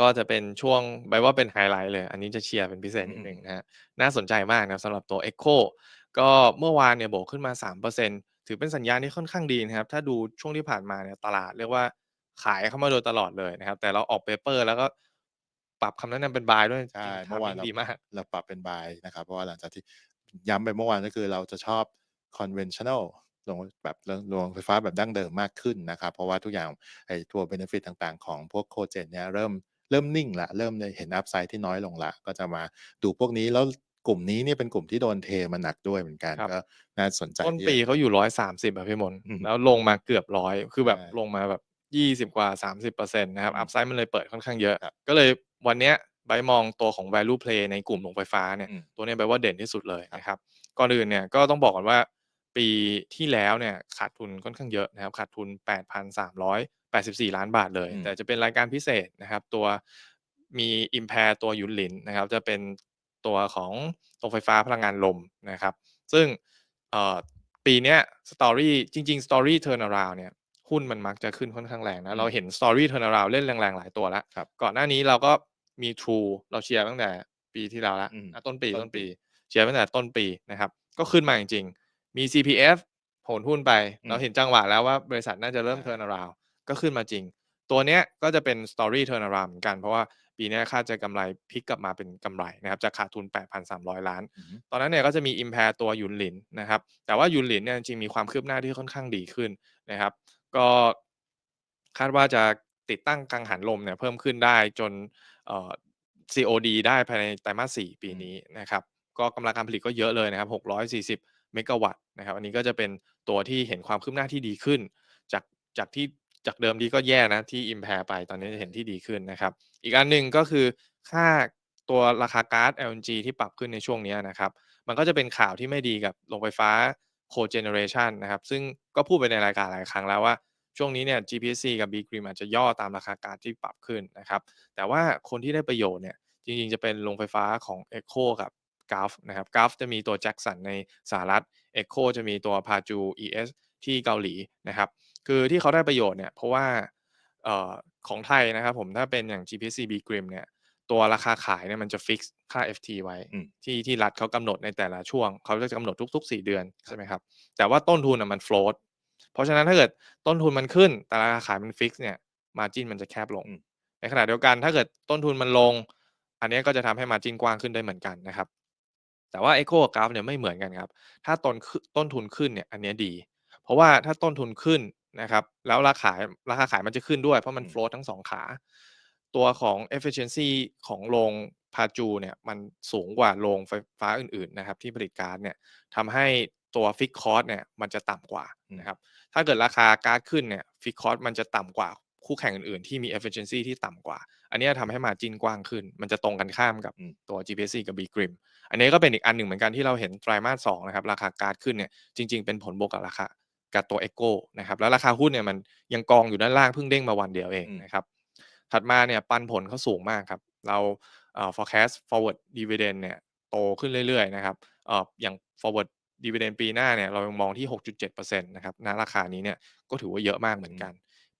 ก็จะเป็นช่วงใบว่าเป็นไฮไลต์เลย อันนี้จะเชียร์เป็นพิเศษอืนิดหนึ่งมนะครับน่าสนใจมากนะครับสำหรับตัว Echo ก็เมื่อวานเนี่ยบวกขึ้นมา 3%ถือเป็นสัญญาณที่ค่อนข้างดีนะครับ ถ้าดูช่วงที่ผ่านมาเนี่ยตลาดเรียกว่าขายเข้ามาโดยตลอดเลยนะครับ แต่เราออกเปเปอร์ แล้วก็ปรับคำแนะนำเป็น Buy ด้วยใช่จริงเมื่อวาน Timing เราดีมากเราปรับเป็น Buy นะครับ เพราะว่าหลังจากที่ย้ำไปเมื่อวานก็คือเราจะชอบ Conventional โรงแบบรโรงไฟฟ้าแบบดั้งเดิมมากขึ้นนะครับ เพราะว่าทุกอย่างไอ้ตัวเบเนฟิตต่างๆ ของพวก Cogen เนี่ยเริ่ม เริ่มนิ่งแล้วเริ่มได้เห็น Upside ที่น้อยลงแล้วก็จะมาดูพวกนี้แล้วกลุ่มนี้เนี่ยเป็นกลุ่มที่โดนเทมาหนักด้วยเหมือนกันครับก็น่าสนใจต้นปที่จะีเขาอยู่130อะพี่มนต์อือฮึแล้วลงมาเกือบ100คือใชแบบ่ลงมาแบบ20กว่า30%นะครับอืม Upside มันเลยเปิดค่อนข้างเยอะครับก็เลยวันเนี้ยไบรท์มองตัวของ Value Play ในกลุ่มโรงไฟฟ้าเนี่ยอืมตัวเนี้ยไบรท์ว่าเด่นที่สุดเลยครับนะครับก่อนอื่นเนี่ยก็ต้องบอกก่อนว่าปีที่แล้วเนี่ยขาดทุนค่อนข้างเยอะนะครับขาดทุน 8,384 ล้านบาทเลยอืมแต่จะเป็นรายการพิเศษนะครับ ตัวมี Impair ตัวหยุนหลินนะครับ จะเป็นตัวของโรงไฟฟ้าพลังงานลมนะครับ ซึ่งเอ่อปีเนี้ย Story จริงๆ Story Turnaround เนี่ยหุ้นมันมักจะขึ้นค่อนข้างแรงนะอืมเราเห็น Story Turnaround เล่นแรงๆ หลายตัวแล้วครับก่อนหน้านี้เราก็มี True เราเชียร์ตั้งแต่ปีที่แล้วแล้วอืมอ่าต้นปีต้ต้นนปปี เชียร์ตั้งแต่ต้นปีนะครับ ก็ขึ้นมาจริงๆ มี CPF โหนหุ้นไปอืมเราเห็นจังหวะแล้วว่าบริษัทน่าจะเริ่มใช่ Turnaround ก็ขึ้นมาจริง ตัวเนี้ยก็จะเป็น Story Turnaround เหมือนกัน เพราะว่าปีเนี้ยคาดจะกำไรพลิกกลับมาเป็นกำไรนะครับจากขาดทุน 8,300 ล้านอือฮึตอนนั้นเนี่ยก็จะมี Impair ตัวหยุนหลินนะครับแต่ว่าหยุนหลินเนี่ยจริงๆมีความคืบหน้าที่ค่อนข้างดีขึ้นนะครับ ก็คาดว่าจะติดตั้งกังหันลมเนี่ยเพิ่มขึ้นได้จนเอ่อ COD ได้ภายในไตรมาส 4 ปีนี้นะครับก็กำลังการผลิตก็เยอะเลยนะครับ 640 เมกะวัตต์นะครับ อันนี้ก็จะเป็นตัวที่เห็นความคืบหน้าที่ดีขึ้น จากจากที่ จากเดิมทีก็แย่นะที่ Impair ไปตอนนี้จะเห็นที่ดีขึ้นนะครับ อีกอันหนึ่งก็คือค่าตัวราคาก๊าซ LNG ที่ปรับขึ้นในช่วงนี้นะครับ มันก็จะเป็นข่าวที่ไม่ดีกับโรงไฟฟ้า Cogeneration นะครับ ซึ่งก็พูดไปในรายการหลายครั้งแล้วว่า ช่วงนี้เนี่ย GPSC กับ BGRIM อาจจะย่อตามราคาก๊าซที่ปรับขึ้นนะครับ แต่ว่าคนที่ได้ประโยชน์เนี่ยจริงๆ จะเป็นโรงไฟฟ้าของ Echo กับ Gulf นะครับ Gulf จะมีตัว Jackson ในสหรัฐ Echo จะมีตัว Paju ES ที่เกาหลีนะครับ คือที่เขาได้ประโยชน์เนี่ยเพราะว่าเอ่อของไทยนะครับผมถ้าเป็นอย่าง GPSC BGRIM เนี่ยตัวราคาขายเนี่ยมันจะฟิกซ์ค่า FT ไว้อืมที่ที่รัฐเขากำหนดในแต่ละช่วง เขาก็จะกำหนดทุก ๆ 4 เดือนใช่ไหมครับแต่ว่าต้นทุนน่ะมัน float เพราะฉะนั้นถ้าเกิดต้นทุนมันขึ้น แต่ราคาขายมันฟิกซ์เนี่ย margin มันจะแคบลงอืมในขณะเดียวกันถ้าเกิดต้นทุนมันลง อันเนี้ยก็จะทำให้ margin กว้างขึ้นได้เหมือนกันนะครับ แต่ว่า Echo กับ Gulf เนี่ยไม่เหมือนกันครับ ถ้าตนขต้นทุนขึ้นเนี่ยอันเนี้ยดี เพราะว่าถ้าต้นทุนขึ้น นะครับ แล้วราขายราคาขายมันจะขึ้นด้วยเพราะมันอืม float ทั้ง2ขา ตัวของ efficiency ของโรง Paju เนี่ยมันสูงกว่าโรงไฟฟ้าอื่นๆนะครับที่ผลิตก๊าซเนี่ยทำให้ตัว Fixed Cost เนี่ยมันจะต่ำกว่าอืมนะครับ ถ้าเกิดราคาก๊าซขึ้นเนี่ย Fixed Cost มันจะต่ำกว่าคู่แข่งอื่นๆ ที่มี efficiency ที่ต่ำกว่า อันเนี้ยทำให้ margin กว้างขึ้น มันจะตรงกันข้ามกับอืมตัว GPSC กับ BGRIM อันนี้ก็เป็นอีกอันหนึ่งเหมือนกันที่เราเห็นไตรมาส2นะครับ ราคาก๊าซขึ้นเนี่ยจริงๆเป็นผลบวกกับราคา กับตัว Echo นะครับแล้วราคาหุ้นเนี่ยมันยังกองอยู่ด้านล่างเพิ่งเด้งมาวันเดียวเองอืมนะครับถัดมาเนี่ยปันผลเขาสูงมากครับ เราเอ่อ forecast forward dividend เนี่ยโตขึ้นเรื่อยๆนะครับเอ่ออย่าง forward dividend ปีหน้าเนี่ยเรายังมองที่ 6.7%นะครับณราคานี้เนี่ยก็ถือว่าเยอะมากเหมือนกัน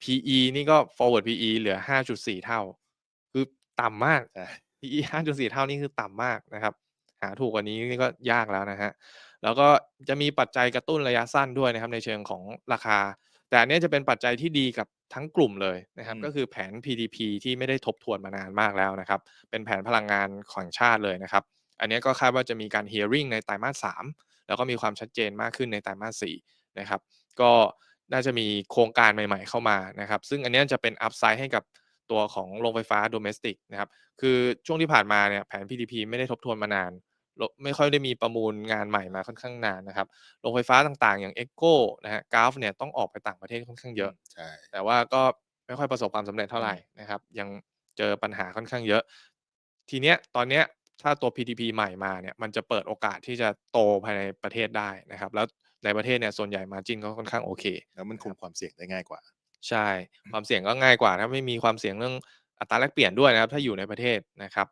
PE นี่ก็ forward PE เหลือ 5.4 เท่า คือต่ำมากใช่ PE 5.4 เท่านี่คือต่ำมากนะครับ หาถูกกว่านี้นี่ก็ยากแล้วนะครับ แล้วก็จะมีปัจจัยกระตุ้นระยะสั้นด้วยนะครับในเชิงของราคา แต่อันเนี้ยจะเป็นปัจจัยที่ดีกับทั้งกลุ่มเลยนะครับอืมก็คือแผน PDP ที่ไม่ได้ทบทวนมานานมากแล้วนะครับ เป็นแผนพลังงานแห่งชาติเลยนะครับ อันเนี้ยก็คาดว่าจะมีการ hearing ในไตรมาส3แล้วก็มีความชัดเจนมากขึ้นในไตรมาส4นะครับ ก็น่าจะมีโครงการใหม่ๆเข้ามานะครับ ซึ่งอันเนี้ยจะเป็น upside ให้กับตัวของโรงไฟฟ้า Domestic นะครับ คือช่วงที่ผ่านมาเนี่ยแผน PDP ไม่ได้ทบทวนมานานร ไม่ค่อยได้มีประมูลงานใหม่มาค่อนข้างนานนะครับโรงไฟฟ้าต่างๆ อย่าง Echo นะครับ Gulf เนี่ยต้องออกไปต่างประเทศค่อนข้างเยอะ ใช่ แต่ว่าก็ไม่ค่อยประสบความสำเร็จเท่าไรอืมนะครับ ยังเจอปัญหาค่อนข้างเยอะ ทีเนี้ยตอนเนี้ยถ้าตัว PTP ใหม่มาเนี่ยมันจะเปิดโอกาสที่จะโตภายในประเทศได้นะครับ แล้วในประเทศเนี่ยส่วนใหญ่ margin ก็ค่อนข้างโอเค แล้วมันคุมความเสี่ยงได้ง่ายกว่า ใช่ ความเสี่ยงก็ง่ายกว่าถ้าไม่มีความเสี่ยงเรื่องอัตราแลกเปลี่ยนด้วยนะครับ ถ้าอยู่ในประเทศนะครับ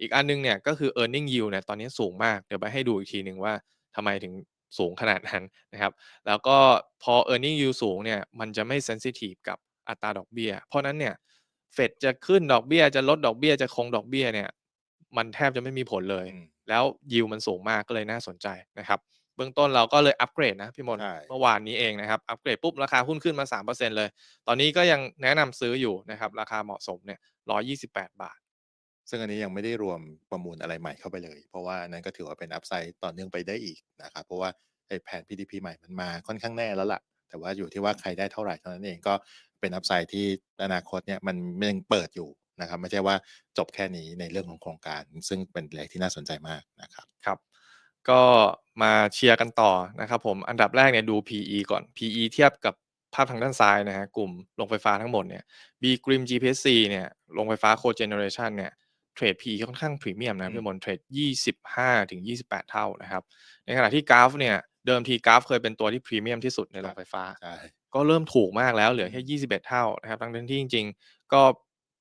อีกอันหนึ่งเนี่ยก็คือ earning yield เนี่ยตอนนี้สูงมาก เดี๋ยวไปให้ดูอีกทีหนึ่งว่าทำไมถึงสูงขนาดนั้นนะครับ แล้วก็พอ earning yield สูงเนี่ยมันจะไม่เซนซิทิฟกับอัตราดอกเบี้ย เพราะฉะนั้นเนี่ยเฟดจะขึ้นดอกเบี้ย จะลดดอกเบี้ย จะคงดอกเบี้ยเนี่ยมันแทบจะไม่มีผลเลยอืมแล้ว yield มันสูงมากก็เลยน่าสนใจนะครับ เบื้องต้นเราก็เลยอัปเกรดนะพี่มนต์ใช่เมื่อวานนี้เองนะครับ อัปเกรดปุ๊บ ราคาหุ้นขึ้นมา 3%เลย ตอนนี้ก็ยังแนะนำซื้ออยู่นะครับ ราคาเหมาะสมเนี่ย128 บาท ซึ่งอันนี้ยังไม่ได้รวมประมูลอะไรใหม่เข้าไปเลย เพราะว่านั้นก็ถือว่าเป็นอัพไซด์ต่อเนื่องไปได้อีกนะครับ เพราะว่าไอ้แผน PDP ใหม่มันมาค่อนข้างแน่แล้วล่ะ แต่ว่าอยู่ที่ว่าใครได้เท่าไหร่เท่านั้นเองก็เป็นอัพไซด์ที่อนาคตเนี่ยมันยังเปิดอยู่นะครับ ไม่ใช่ว่าจบแค่นี้ในเรื่องของโครงการ ซึ่งเป็นอะไรที่น่าสนใจมากนะครับครับก็มาเชียร์กันต่อนะครับผมอันดับแรกเนี่ยดู PE ก่อน PE เทียบกับภาพทางด้านซ้ายนะฮะกลุ่มโรงไฟฟ้าทั้งหมดเนี่ย B-Grim GPC เนี่ยโรงไฟฟ้า Cogeneration เนี่ย เทรด PE ค่อนข้างพรีเมียมนะอืมพี่มนต์เทรด 25-28 เท่านะครับ ในขณะที่ Gulf เนี่ยเดิมที Gulf เคยเป็นตัวที่พรีเมียมที่สุดในโรงไฟฟ้าใช่ก็เริ่มถูกมากแล้วเหลือแค่ 21 เท่านะครับทั้งๆที่จริง ๆ ก็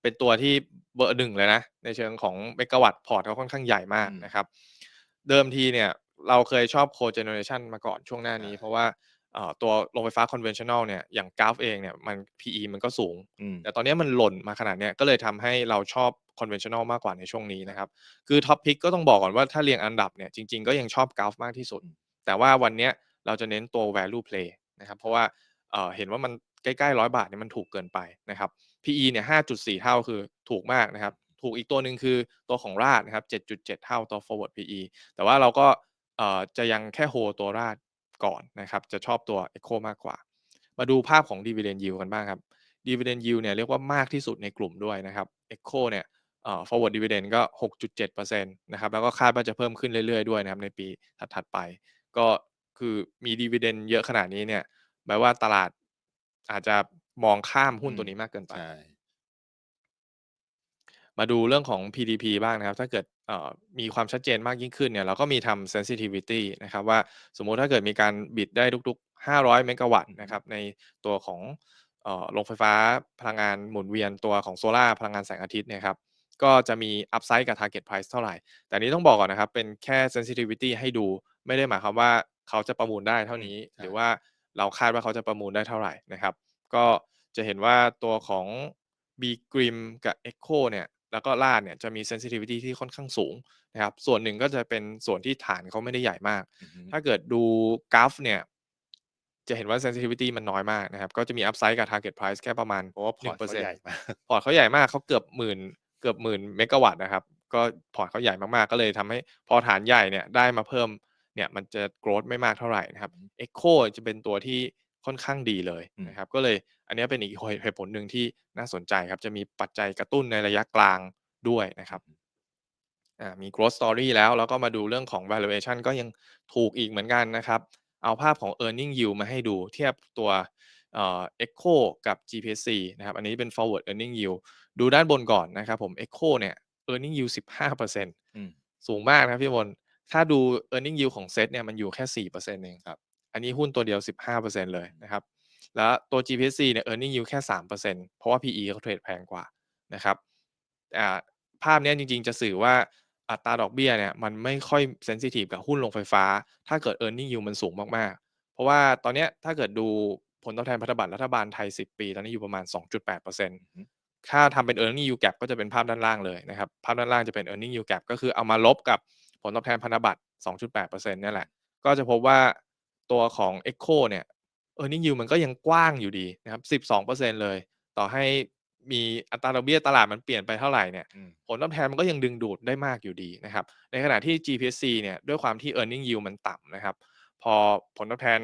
เป็นตัวที่เบอร์หนึ่งเลยนะ ในเชิงของเมกะวัตต์พอร์ตเขาค่อนข้างใหญ่มากอืมนะครับ เดิมทีเนี่ยเราเคยชอบ Cogeneration มาก่อนช่วงหน้านี้ใช่เพราะว่าเอ่อ ตัวโรงไฟฟ้า Conventional เนี่ยอย่าง Gulf เองเนี่ยมัน PE มันก็สูงอืมแต่ตอนนี้มันหล่นมาขนาดเนี้ยก็เลยทำให้เราชอบ conventional มากกว่าในช่วงนี้นะครับ คือ top pick ก็ต้องบอกก่อนว่าถ้าเรียงอันดับเนี่ยจริงๆก็ยังชอบ Gulf มากที่สุดอืมแต่ว่าวันเนี้ยเราจะเน้นตัว value play นะครับเพราะว่าเอ่อเห็นว่ามันใกล้ๆ100บาทเนี่ยมันถูกเกินไปนะครับ PE เนี่ย5.4 เท่าคือถูกมากนะครับ ถูกอีกตัวหนึ่งคือตัวของราดนะครับ7.7 เท่าตัว forward PE แต่ว่าเราก็เอ่อจะยังแค่ hold ตัวราด ก่อนนะครับ จะชอบตัว Echo มากกว่า มาดูภาพของ dividend yield กันบ้างครับ dividend yield เนี่ยเรียกว่ามากที่สุดในกลุ่มด้วยนะครับ Echo เนี่ยเอ่อ forward dividend ก็ 6.7%นะครับ แล้วก็คาดว่าจะเพิ่มขึ้นเรื่อยๆ ด้วยนะครับในปีถัดๆไป ก็คือมี dividend เยอะขนาดนี้เนี่ยแปลว่าตลาดอาจจะมองข้ามหุ้นตัวนี้มากเกินไปใช่ มาดูเรื่องของ PDP บ้างนะครับ ถ้าเกิดเอ่อมีความชัดเจนมากยิ่งขึ้นเนี่ย เราก็มีทำ sensitivity นะครับ ว่าสมมุติถ้าเกิดมีการบิดได้ทุกๆ 500 เมกะวัตต์นะครับ ในตัวของเอ่อโรงไฟฟ้าพลังงานหมุนเวียนตัวของโซลาร์พลังงานแสงอาทิตย์เนี่ยครับ ก็จะมี upside กับ target price เท่าไหร่ แต่อันนี้ต้องบอกก่อนนะครับ เป็นแค่ sensitivity ให้ดู ไม่ได้หมายความว่าเขาจะประมูลได้เท่านี้อืมใช่หรือว่าเราคาดว่าเขาจะประมูลได้เท่าไหร่นะครับ ก็จะเห็นว่าตัวของ B-Grim กับ Echo เนี่ย แล้วก็ลาดเนี่ยจะมี sensitivity ที่ค่อนข้างสูงนะครับ ส่วนหนึ่งก็จะเป็นส่วนที่ฐานเขาไม่ได้ใหญ่มากอือฮึถ้าเกิดดูกราฟเนี่ย จะเห็นว่า sensitivity มันน้อยมากนะครับ ก็จะมี upside กับ target price แค่ประมาณเพราะว่าพอร์ตเขา1%ใหญ่มากพอร์ตเขาใหญ่มากเขาเกือบหมื่นเกือบหมื่นเมกะวัตต์นะครับ ก็พอร์ตเขาใหญ่มากๆ ก็เลยทำให้พอฐานใหญ่เนี่ยได้มาเพิ่มเนี่ยมันจะ growth ไม่มากเท่าไหร่นะครับ Echo จะเป็นตัวที่ค่อนข้างดีเลยอืมนะครับ ก็เลย อันเนี้ยเป็นอีกเหตุผลหนึ่งที่น่าสนใจครับ จะมีปัจจัยกระตุ้นในระยะกลางด้วยนะครับอ่ามี growth story แล้ว แล้วก็มาดูเรื่องของ valuation ก็ยังถูกอีกเหมือนกันนะครับ เอาภาพของ earning yield มาให้ดูเทียบตัวเอ่อ Echo กับ GPSC นะครับ อันนี้เป็น forward earning yield ดูด้านบนก่อนนะครับผม Echo เนี่ย earning yield 15%อืมสูงมากนะครับพี่มนต์ถ้าดู earning yield ของเซตเนี่ยมันอยู่แค่ 4%เองครับ อันนี้หุ้นตัวเดียว 15%เลยนะครับ แล้วตัว GPC เนี่ย earning yield แค่ 3%เพราะว่า PE เขาเทรดแพงกว่านะครับอ่ภาพนี้จริงๆ จะสื่อว่าอัตราดอกเบี้ยเนี่ยมันไม่ค่อยเซนซิทีฟกับหุ้นโรงไฟฟ้า ถ้าเกิด earning yield มันสูงมากๆ เพราะว่าตอนนี้ถ้าเกิดดูผลตอบแทนพันธบัตรรัฐบาลไทย 10 ปี ตอนนี้อยู่ประมาณ 2.8%ถ้าทำเป็น earning yield gap ก็จะเป็นภาพด้านล่างเลยนะครับ ภาพด้านล่างจะเป็น earning yield gap ก็คือเอามาลบกับผลตอบแทนพันธบัตร 2.8%นี่แหละ ก็จะพบว่าตัวของ Echo เนี่ย earning yield มันก็ยังกว้างอยู่ดีนะครับ 12%เลย ต่อให้มีอัตราดอกเบี้ยตลาดมันเปลี่ยนไปเท่าไหร่เนี่ยอืมผลตอบแทนมันก็ยังดึงดูดได้มากอยู่ดีนะครับ ในขณะที่ GPSC เนี่ยด้วยความที่ earning yield มันต่ำนะครับ พอผลตอบแทน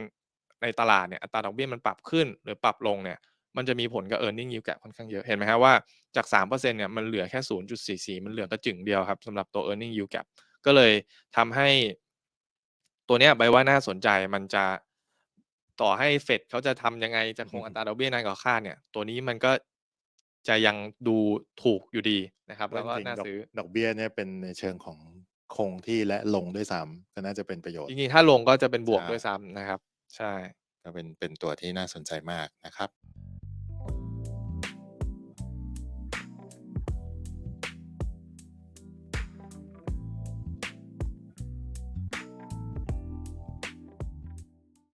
ในตลาดเนี่ยอัตราดอกเบี้ยมันปรับขึ้นหรือปรับลงเนี่ยมันจะมีผลกับ earning yield gap ค่อนข้างเยอะ เห็นไหมครับว่าจาก 3%เนี่ยมันเหลือแค่ 0.44 มันเหลือกระจึงเดียวครับสำหรับตัว earning yield gap ก็เลยทำให้ตัวเนี้ยใบว่าน่าสนใจมันจะ ต่อให้เฟดเขาจะทำยังไงจะคงอือฮึอัตราดอกเบี้ยนานกว่าคาดเนี่ย ตัวนี้มันก็จะยังดูถูกอยู่ดีนะครับ แล้วก็จริงๆน่าดอกซื้อดอกเบี้ยเนี่ยเป็นในเชิงของคงที่และลงด้วยซ้ำก็น่าจะเป็นประโยชน์จริงๆถ้าลงก็จะเป็นบวกใช่ด้วยซ้ำนะครับ ใช่ก็เป็นเป็นตัวที่น่าสนใจมากนะครับ